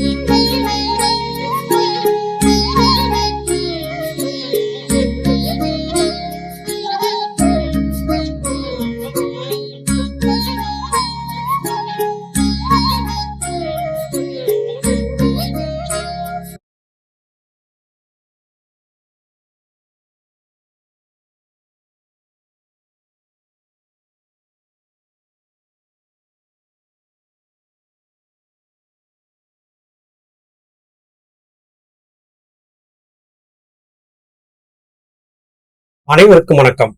Thank. அனைவருக்கும் வணக்கம்.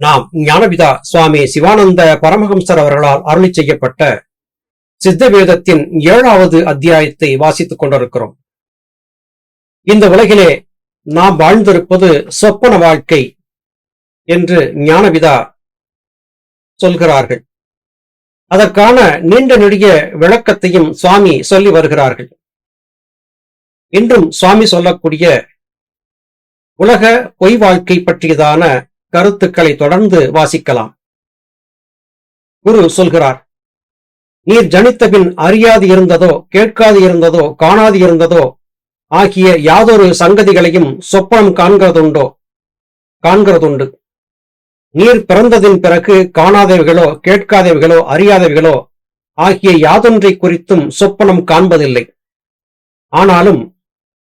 நாம் ஞானபிதா சுவாமி சிவானந்த பரமஹம்சர் அவர்களால் அருளி செய்யப்பட்ட சித்த வேதத்தின் ஏழாவது அத்தியாயத்தை வாசித்துக் கொண்டிருக்கிறோம். இந்த உலகிலே நாம் வாழ்ந்திருப்பது சொப்பன வாழ்க்கை என்று ஞானபிதா சொல்கிறார்கள். அதற்கான நீண்ட நெடிய விளக்கத்தையும் சுவாமி சொல்லி வருகிறார்கள். இன்றும் சுவாமி சொல்லக்கூடிய உலக பொய் வாழ்க்கை பற்றியதான கருத்துக்களை தொடர்ந்து வாசிக்கலாம். குரு சொல்கிறார் நீர் ஜனித்தபின் அறியாது இருந்ததோ கேட்காது இருந்ததோ காணாது இருந்ததோ ஆகிய யாதொரு சங்கதிகளையும் சொப்பனம் காண்கிறதுண்டோ காண்கிறதுண்டு. நீர் பிறந்ததின் பிறகு காணாதவைகளோ கேட்காதவைகளோ அறியாதவைகளோ ஆகிய யாதொன்றை குறித்தும் சொப்பனம் காண்பதில்லை. ஆனாலும்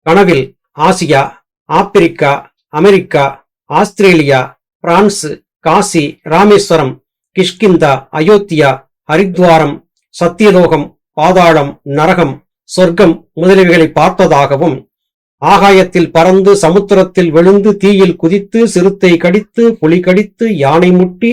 கனவில் Asia Africa America Australia France Kashi Rameswaram Kishkindha Ayodhya Haridwar Sathyalokam பாதாளம் நரகம் சொர்க்கம் முதலியவைகளை பார்த்ததாகவும் ஆகாயத்தில் பறந்து சமுத்திரத்தில் விழுந்து தீயில் குதித்து சிறுத்தை கடித்து புலி கடித்து யானை முட்டி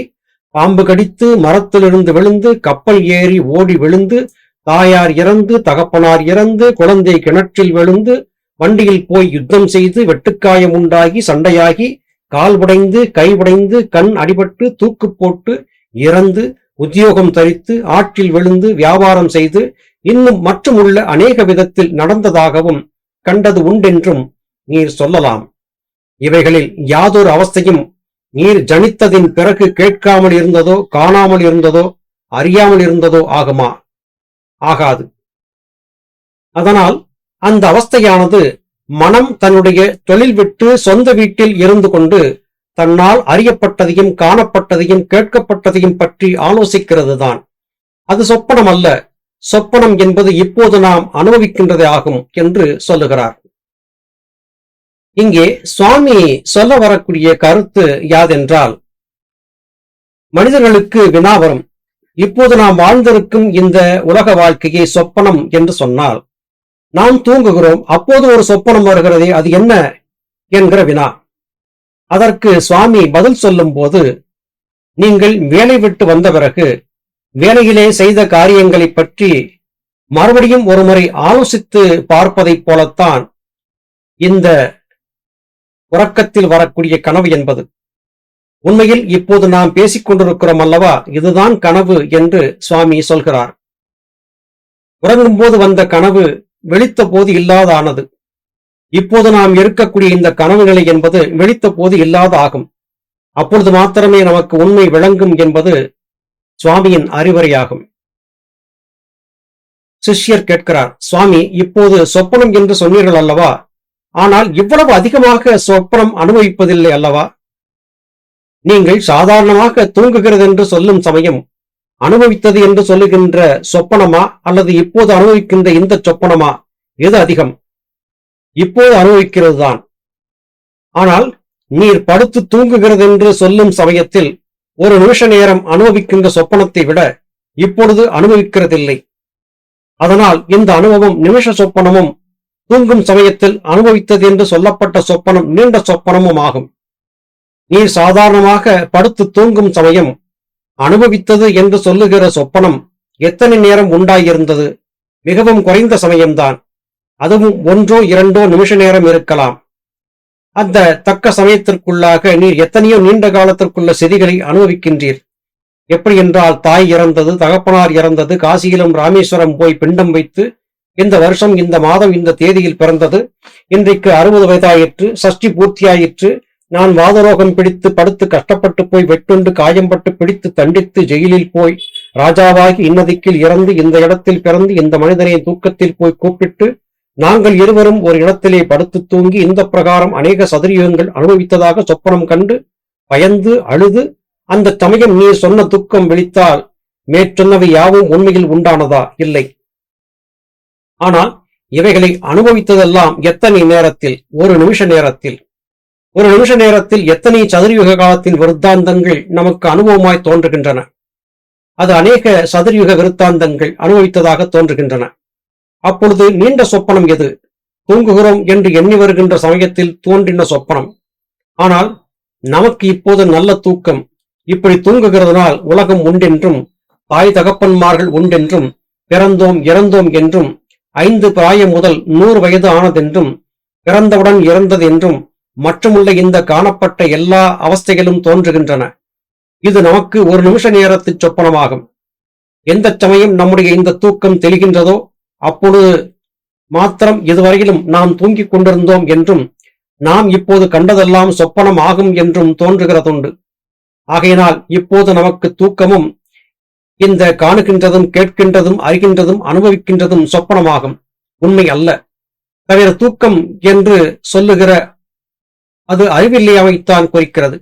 பாம்பு கடித்து மரத்திலிருந்து விழுந்து கப்பல் ஏறி ஓடி விழுந்து தாயார் இறந்து தகப்பனார் இறந்து குழந்தை கிணற்றில் விழுந்து வண்டியில் போய் யுத்தம் செய்து வெட்டுக்காயம் உண்டாகி சண்டையாகி கால் உடைந்து கை உடைந்து கண் அடிபட்டு தூக்கு போட்டு இறந்து உத்தியோகம் தரித்து ஆற்றில் விழுந்து வியாபாரம் செய்து இன்னும் மற்றும் உள்ள அநேக விதத்தில் நடந்ததாகவும் கண்டது உண்டென்றும் நீர் சொல்லலாம். இவைகளில் யாதொரு அவஸ்தையும் நீர் ஜனித்ததின் பிறகு கேட்காமல் இருந்ததோ காணாமல் இருந்ததோ அறியாமல் இருந்ததோ ஆகுமா? ஆகாது. அதனால் அந்த அவஸ்தையானது மனம் தன்னுடைய தொழில் விட்டு சொந்த வீட்டில் இருந்து கொண்டு தன்னால் அறியப்பட்டதையும் காணப்பட்டதையும் கேட்கப்பட்டதையும் பற்றி ஆலோசிக்கிறது தான் அது சொப்பனம் அல்ல. சொப்பனம் என்பது இப்போது நாம் அனுபவிக்கின்றதே ஆகும் என்று சொல்லுகிறார். இங்கே சுவாமி சொல்ல வரக்கூடிய கருத்து யாதென்றால் மனிதர்களுக்கு வினா வரும். இப்போது நாம் வாழ்ந்திருக்கும் இந்த உலக வாழ்க்கையை சொப்பனம் என்று சொன்னால் நாம் தூங்குகிறோம் அப்போது ஒரு சொப்பனம் வருகிறதே அது என்ன என்கிற வினா. அதற்கு சுவாமி பதில் சொல்லும் போது நீங்கள் வேலை விட்டு வந்த பிறகு வேலையிலே செய்த காரியங்களை பற்றி மறுபடியும் ஒருமுறை ஆலோசித்து பார்ப்பதைப் போலத்தான் இந்த உறக்கத்தில் வரக்கூடிய கனவு என்பது. உண்மையில் இப்போது நாம் பேசிக் கொண்டிருக்கிறோம் அல்லவா இதுதான் கனவு என்று சுவாமி சொல்கிறார். உறங்கும் போது வந்த கனவு வெளித்த போது இல்லாதானது? இப்போது நாம் இருக்கக்கூடிய இந்த கனவு நிலை என்பது வெளித்த போது இல்லாத ஆகும் அப்பொழுது மாத்திரமே நமக்கு உண்மை விளங்கும் என்பது சுவாமியின் அறிவுரையாகும். சிஷ்யர் கேட்கிறார் சுவாமி இப்போது சொப்பனம் என்று சொன்னீர்கள் அல்லவா? ஆனால் இவ்வளவு அதிகமாக சொப்பனம் அனுபவிப்பதில்லை அல்லவா? நீங்கள் சாதாரணமாக தூங்குகிறது என்று சொல்லும் சமயம் அனுபவித்தது என்று சொல்லுகின்ற சொப்பனமா அல்லது இப்போது அனுபவிக்கின்ற இந்த சொப்பனமா? எது அதிகம்? இப்போது அனுபவிக்கிறது தான் ஆனால் நீர் படுத்து தூங்குகிறது என்று சொல்லும் சமயத்தில் ஒரு நிமிஷ நேரம் அனுபவிக்கின்ற சொப்பனத்தை விட இப்பொழுது அனுபவிக்கிறதில்லை. அதனால் இந்த அனுபவம் நிமிஷ சொப்பனமும் தூங்கும் சமயத்தில் அனுபவித்தது என்று சொல்லப்பட்ட சொப்பனம் நீண்ட சொப்பனமும் ஆகும். நீர் சாதாரணமாக படுத்து தூங்கும் சமயம் அனுபவித்தது என்று சொல்லுகிற சொப்பனம் எத்தனை நேரம் உண்டாயிருந்தது? மிகவும் குறைந்த சமயம்தான். அதுவும் ஒன்றோ இரண்டோ நிமிஷ நேரம் இருக்கலாம். அந்த தக்க சமயத்திற்குள்ளாக நீர் எத்தனையோ நீண்ட காலத்திற்குள்ள செதிகளை அனுபவிக்கின்றீர். எப்படி என்றால் தாய் இறந்தது தகப்பனார் இறந்தது காசியிலும் ராமேஸ்வரம் போய் பிண்டம் வைத்து இந்த வருஷம் இந்த மாதம் இந்த தேதியில் பிறந்தது. இன்றைக்கு அறுபது வயதாயிற்று சஷ்டி பூர்த்தியாயிற்று. நான் வாதரோகம் பிடித்து படுத்து கஷ்டப்பட்டு போய் வெட்டுண்டு காயம்பட்டு பிடித்து தண்டித்து ஜெயிலில் போய் ராஜாவாகி இன்னதிக்கில் இறந்து இந்த இடத்தில் பிறந்து இந்த மனிதனை தூக்கத்தில் போய் கூப்பிட்டு நாங்கள் இருவரும் ஒரு இடத்திலே படுத்து தூங்கி இந்த பிரகாரம் அநேக சதுரியங்கள் அனுபவித்ததாக சொப்பனம் கண்டு பயந்து அழுது அந்த சமயம் நீ சொன்ன துக்கம் விழித்தால் மேற்சொன்னவை யாவும் உண்மையில் உண்டானதா? இல்லை. ஆனால் இவைகளை அனுபவித்ததெல்லாம் எத்தனை நேரத்தில்? ஒரு நிமிஷ நேரத்தில். ஒரு நிமிஷ நேரத்தில் எத்தனை சதுர்யுக காலத்தின் விருத்தாந்தங்கள் நமக்கு அனுபவமாய் தோன்றுகின்றன? அது அநேக சதுர்யுக விருத்தாந்தங்கள் அனுபவித்ததாக தோன்றுகின்றன. அப்பொழுது நீண்ட சொப்பனம் எது? தூங்குகிறோம் என்று எண்ணி வருகின்ற சமயத்தில் தோன்றின சொப்பனம். ஆனால் நமக்கு இப்போது நல்ல தூக்கம். இப்படி தூங்குகிறதுனால் உலகம் உண்டென்றும் தாய் தகப்பன்மார்கள் உண்டென்றும் பிறந்தோம் இறந்தோம் என்றும் ஐந்து பிராயம் முதல் நூறு வயது ஆனதென்றும் பிறந்தவுடன் இறந்தது என்றும் மற்றுமுள்ள இந்த காணப்பட்ட எல்லா அவஸ்தைகளும் தோன்றுகின்றன. இது நமக்கு ஒரு நிமிஷ நேரத்து சொப்பனமாகும். எந்த சமயம் நம்முடைய இந்த தூக்கம் தெளிகின்றதோ அப்பொழுது மாத்திரம் இதுவரையிலும் நாம் தூங்கிக் கொண்டிருந்தோம் என்றும் நாம் இப்போது கண்டதெல்லாம் சொப்பனம் ஆகும் என்றும் தோன்றுகிறதுண்டு. ஆகையினால் இப்போது நமக்கு தூக்கமும் இந்த காணுகின்றதும் கேட்கின்றதும் அறிகின்றதும் அனுபவிக்கின்றதும் சொப்பனமாகும். உண்மை அல்ல. தவிர தூக்கம் என்று சொல்லுகிற அது அறிவில்லையாவைத்தான் குறிக்கிறது.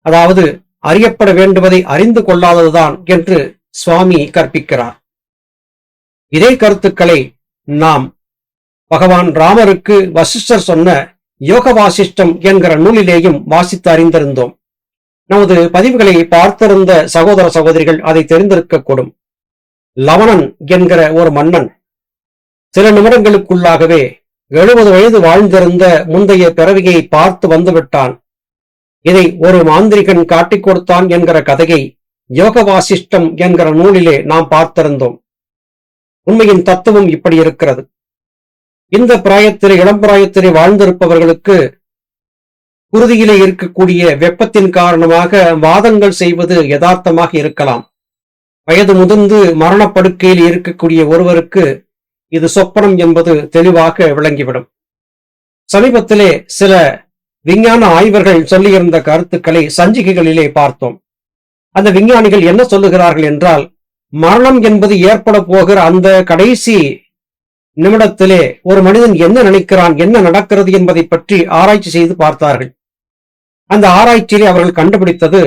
அதாவது அறியப்பட வேண்டுவதை அறிந்து கொள்ளாததுதான் என்று சுவாமி கற்பிக்கிறார். இதே கருத்துக்களை நாம் பகவான் ராமருக்கு வசிஷ்டர் சொன்ன யோக வாசிஷ்டம் என்கிற நூலிலேயும் வாசித்து அறிந்திருந்தோம். நமது பதிவுகளை பார்த்திருந்த சகோதர சகோதரிகள் அதை தெரிந்திருக்கக்கூடும். லவணன் என்கிற ஒரு மன்னன் சில நிமிடங்களுக்குள்ளாகவே எழுபது வயது வாழ்ந்திருந்த முந்தைய பிறவியை பார்த்து வந்துவிட்டான். இதை ஒரு மாந்திரிகன் காட்டிக் கொடுத்தான் என்கிற கதையை யோக வாசிஷ்டம் என்கிற நூலிலே நாம் பார்த்திருந்தோம். உண்மையின் தத்துவம் இப்படி இருக்கிறது. இந்த பிராயத்திலே இளம் பிராயத்திலே வாழ்ந்திருப்பவர்களுக்கு குருதியிலே இருக்கக்கூடிய வெப்பத்தின் காரணமாக வாதங்கள் செய்வது யதார்த்தமாக இருக்கலாம். வயது முதிர்ந்து மரணப்படுக்கையில் இருக்கக்கூடிய ஒருவருக்கு இது சொப்பனம் என்பது தெளிவாக விளங்கிவிடும். சமீபத்திலே சில விஞ்ஞான ஆய்வர்கள் சொல்லியிருந்த கருத்துக்களை சஞ்சிகைகளிலே பார்த்தோம். அந்த விஞ்ஞானிகள் என்ன சொல்லுகிறார்கள் என்றால் மரணம் என்பது ஏற்பட போகிற அந்த கடைசி நிமிடத்திலே ஒரு மனிதன் என்ன நினைக்கிறான் என்ன நடக்கிறது என்பதை பற்றி ஆராய்ச்சி செய்து பார்த்தார்கள். அந்த ஆராய்ச்சியிலே அவர்கள் கண்டுபிடித்தது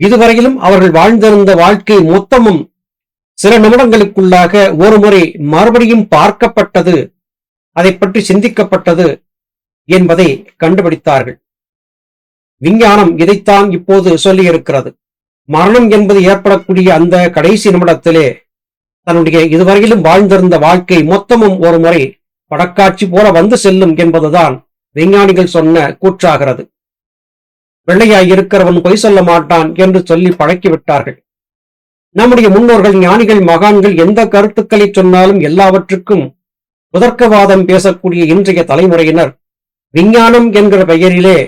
இதுவரையிலும் அவர்கள் வாழ்ந்திருந்த வாழ்க்கை மொத்தமும் சில நிமிடங்களுக்குள்ளாக ஒரு முறை மறுபடியும் பார்க்கப்பட்டது அதை பற்றி சிந்திக்கப்பட்டது என்பதை கண்டுபிடித்தார்கள். விஞ்ஞானம் இதைத்தான் இப்போது சொல்லியிருக்கிறது. மரணம் என்பது ஏற்படக்கூடிய அந்த கடைசி நிமிடத்திலே தன்னுடைய இதுவரையிலும் வாழ்ந்திருந்த வாழ்க்கை மொத்தமும் ஒரு முறை படக்காட்சி போல வந்து செல்லும் என்பதுதான் விஞ்ஞானிகள் சொன்ன கூற்றாகிறது. வெள்ளையாய் இருக்கிறவன் பொய் சொல்ல மாட்டான் என்று சொல்லி பழக்கிவிட்டார்கள். நம்முடைய முன்னோர்கள் ஞானிகள் மகான்கள் எந்த கருத்துக்களை சொன்னாலும் எல்லாவற்றுக்கும் புதர்க்கவாதம் பேசக்கூடிய இன்றைய தலைமுறையினர். விஞ்ஞானம் என்கிற பெயரிலே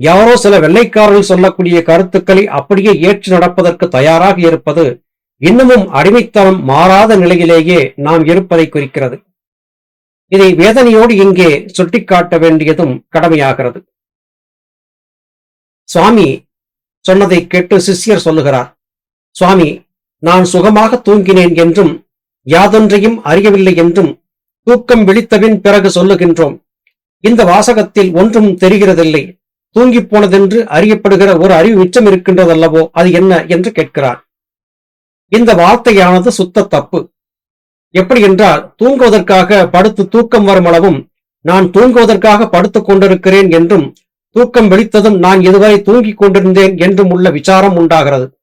யாரோ சில வெள்ளைக்காரர்கள் சொல்லக்கூடிய கருத்துக்களை அப்படியே ஏற்று நடப்பதற்கு தயாராக இருப்பது இன்னமும் அடிமைத்தனம் மாறாத நிலையிலேயே நாம் இருப்பதை குறிக்கிறது. இதை வேதனையோடு இங்கே சுட்டிக்காட்ட வேண்டியதும் கடமையாகிறது. சுவாமி சொன்னதை கேட்டு சிஷ்யர் சொல்லுகிறார். சுவாமி நான் சுகமாக தூங்கினேன் என்றும் யாதொன்றையும் அறியவில்லை என்றும் தூக்கம் விழித்தவின் பிறகு சொல்லுகின்றோம். இந்த வாசகத்தில் ஒன்றும் தெரிகிறதில்லை. தூங்கிப் போனதென்று அறியப்படுகிற ஒரு அறிவு மிச்சம் இருக்கின்றதல்லவோ அது என்ன என்று கேட்கிறார். இந்த வார்த்தையானது சுத்த தப்பு. எப்படி என்றால் தூங்குவதற்காக படுத்து தூக்கம் வரும் அளவும் நான் தூங்குவதற்காக படுத்துக் கொண்டிருக்கிறேன் என்றும் தூக்கம் வெளித்ததும் நான் இதுவரை தூங்கிக் கொண்டிருந்தேன் என்றும் உள்ள விசாரம் உண்டாகிறது.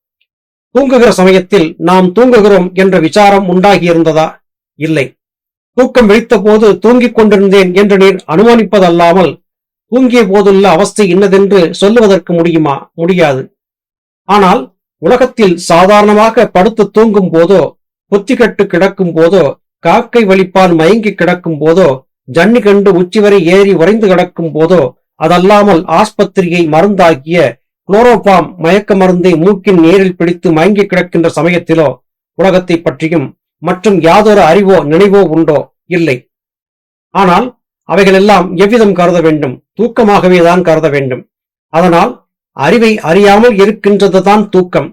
தூங்குகிற சமயத்தில் நாம் தூங்குகிறோம் என்ற விசாரம் உண்டாகியிருந்ததா? இல்லை. தூக்கம் விழித்த போது தூங்கிக் கொண்டிருந்தேன் என்று நீர் அனுமானிப்பதல்லாமல் தூங்கிய போதுள்ள அவஸ்தை இன்னதென்று சொல்லுவதற்கு முடியுமா? முடியாது. ஆனால் உலகத்தில் சாதாரணமாக படுத்து தூங்கும் போதோ புத்திகட்டு கிடக்கும் போதோ காக்கை வலிப்பான் மயங்கி கிடக்கும் போதோ ஜன்னி கண்டு உச்சி வரை ஏறி உறைந்து கிடக்கும் போதோ அதல்லாமல் ஆஸ்பத்திரியை மருந்தாகிய குளோரோபாம் மயக்க மருந்தை மூக்கின் நீரில் பிடித்து மயங்கி கிடக்கின்ற சமயத்திலோ உலகத்தை பற்றியும் மற்றும் யாதொரு அறிவோ நினைவோ உண்டோ இல்லை. ஆனால் அவைகளெல்லாம் எவ்விதம் கருத வேண்டும்? தூக்கமாகவே தான் கருத வேண்டும். அதனால் அறிவை அறியாமல் இருக்கின்றதுதான் தூக்கம்.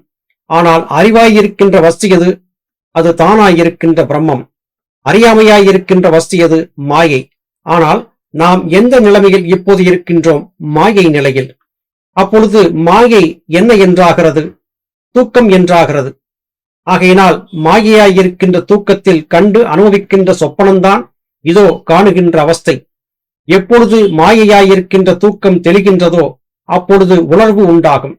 ஆனால் அறிவாயிருக்கின்ற வஸ்து எது? அது தானாயிருக்கின்ற பிரம்மம். அறியாமையாயிருக்கின்ற வஸ்து எது? மாயை. ஆனால் நாம் எந்த நிலைமையில் இப்போது இருக்கின்றோம்? மாயை நிலையில். அப்பொழுது மாயை என்ன என்றாகிறது? தூக்கம் என்றாகிறது. ஆகையினால் மாயையாயிருக்கின்ற தூக்கத்தில் கண்டு அனுபவிக்கின்ற சொப்பனம்தான் இதோ காணுகின்ற அவஸ்தை. எப்பொழுது மாயையாயிருக்கின்ற தூக்கம் தெளிகின்றதோ அப்பொழுது உணர்வு உண்டாகும்.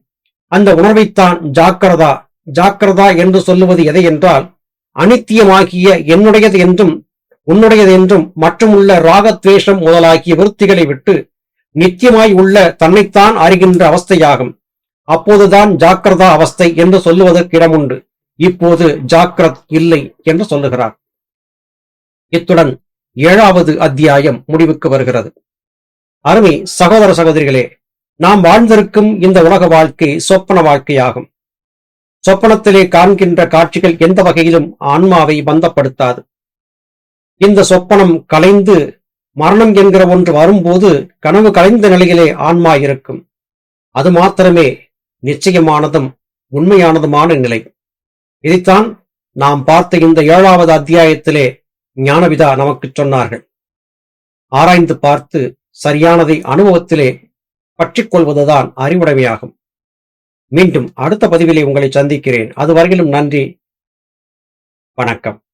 அந்த உணர்வைத்தான் ஜாக்கிரதா ஜாக்கிரதா என்று சொல்லுவது எதை என்றால் அனித்தியமாகிய என்னுடையது என்றும் உன்னுடையது என்றும் மற்றுமுள்ள ராகத்வேஷம் முதலாகிய விருத்திகளை விட்டு நித்தியமாய் உள்ள தன்னைத்தான் அறிகின்ற அவஸ்தையாகும். அப்போதுதான் ஜாக்கிரதா அவஸ்தை என்று சொல்லுவதற்கு இடமுண்டு. இப்போது ஜாக்கிரத் இல்லை என்று சொல்லுகிறார். இத்துடன் ஏழாவது அத்தியாயம் முடிவுக்கு வருகிறது. அருமை சகோதர சகோதரிகளே நாம் வாழ்ந்திருக்கும் இந்த உலக வாழ்க்கை சொப்பன வாழ்க்கையாகும். சொப்பனத்திலே காண்கின்ற காட்சிகள் எந்த வகையிலும் ஆன்மாவை பந்தப்படுத்தாது. இந்த சொப்பனம் கலைந்து மரணம் என்கிற ஒன்று வரும்போது கனவு கலைந்த நிலையிலே ஆன்மா இருக்கும். அது மாத்திரமே நிச்சயமானதும் உண்மையானதுமான நிலை. இதைத்தான் நாம் பார்த்த இந்த ஏழாவது அத்தியாயத்திலே ஞானவிதா நமக்கு சொன்னார்கள். ஆராய்ந்து பார்த்து சரியானதை அனுபவத்திலே பற்றிக்கொள்வதுதான் அறிவுடைமையாகும். மீண்டும் அடுத்த பதிவிலே உங்களை சந்திக்கிறேன். அதுவரையிலும் நன்றி. வணக்கம்.